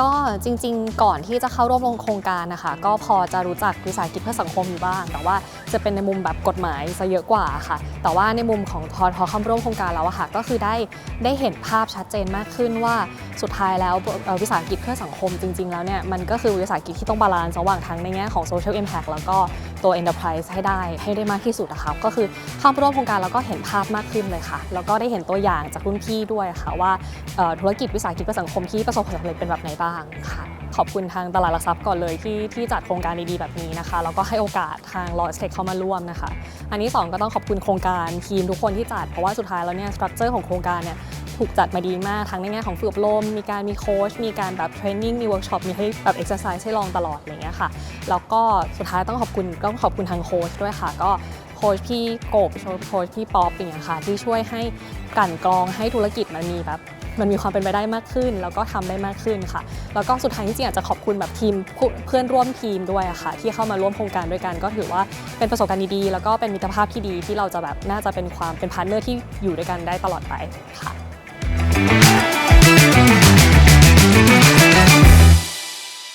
ก็จริงๆ ก่อนที่จะเข้าร่วมลงโครงการนะคะ ก็พอจะรู้จักวิสาหกิจเพื่อสังคมอยู่บ้าง แต่ว่าจะเป็นในมุมแบบกฎหมายซะเยอะกว่าค่ะ แต่ว่าในมุมของพอพอเข้าร่วมโครงการแล้วอะค่ะ ก็คือได้ได้เห็นภาพชัดเจนมากขึ้นว่า สุดท้ายแล้ววิสาหกิจเพื่อสังคมจริง ๆ แล้วเนี่ยมันก็คือวิสาหกิจที่ต้องบาลานซ์ระหว่างทั้งในแง่ของ social impact แล้วก็ตัว enterprise ให้ได้ให้ได้มากที่สุดนะคะก็คือเข้าร่วมโครงการแล้วก็เห็นภาพมากขึ้นเลยค่ะ แล้วก็ได้เห็นตัวอย่างจากรุ่นพี่ด้วยค่ะ ว่าธุรกิจวิสาหกิจเพื่อสังคมที่ประสบความสำเร็จเป็นแบบไหนบ้างค่ะขอบคุณทางตลาดหลักทรัพย์ก่อนเลยที่ที่จัดโครงการดีๆแบบนี้นะคะแล้วก็ให้โอกาสทาง l o สเทคเข้ามาร่วมนะคะ อันที่สองก็ต้องขอบคุณโครงการทีมทุกคนที่จัด เพราะว่าสุดท้ายแล้วเนี่ยสตรัคเจอร์ของโครงการเนี่ย ถูกจัดมาดีมาก ทั้งในแง่ของฝึกอบรม มีการมีโค้ชมีการแบบเทรนนิ่งมีเวิร์กช็อปมีให้แบบเอ็กซ์ไซส์ให้ลองตลอดอะไรเงี้ยค่ะ แล้วก็สุดท้ายต้องขอบคุณต้องขอบคุณทางโค้ชด้วยค่ะ ก็โค้ชพี่โกบโค้ชพี่ป๊อปอย่างเงี้ยค่ะที่ช่วยให้กันกรองให้ธุรกิจมันมีแบบมันมีความเป็นไปได้มากขึ้น แล้วก็ทำได้มากขึ้นค่ะ แล้วก็สุดท้ายจริงๆอยากจะขอบคุณแบบทีมเพื่อนร่วมทีมด้วยอะค่ะ ที่เข้ามาร่วมโครงการด้วยกัน ก็ถือว่าเป็นประสบการณ์ดีๆแล้วก็เป็นมิตรภาพที่ดีที่เราจะแบบน่าจะเป็นความเป็นพาร์ทเนอร์ที่อยู่ด้วยกันได้ตลอดไปค่ะ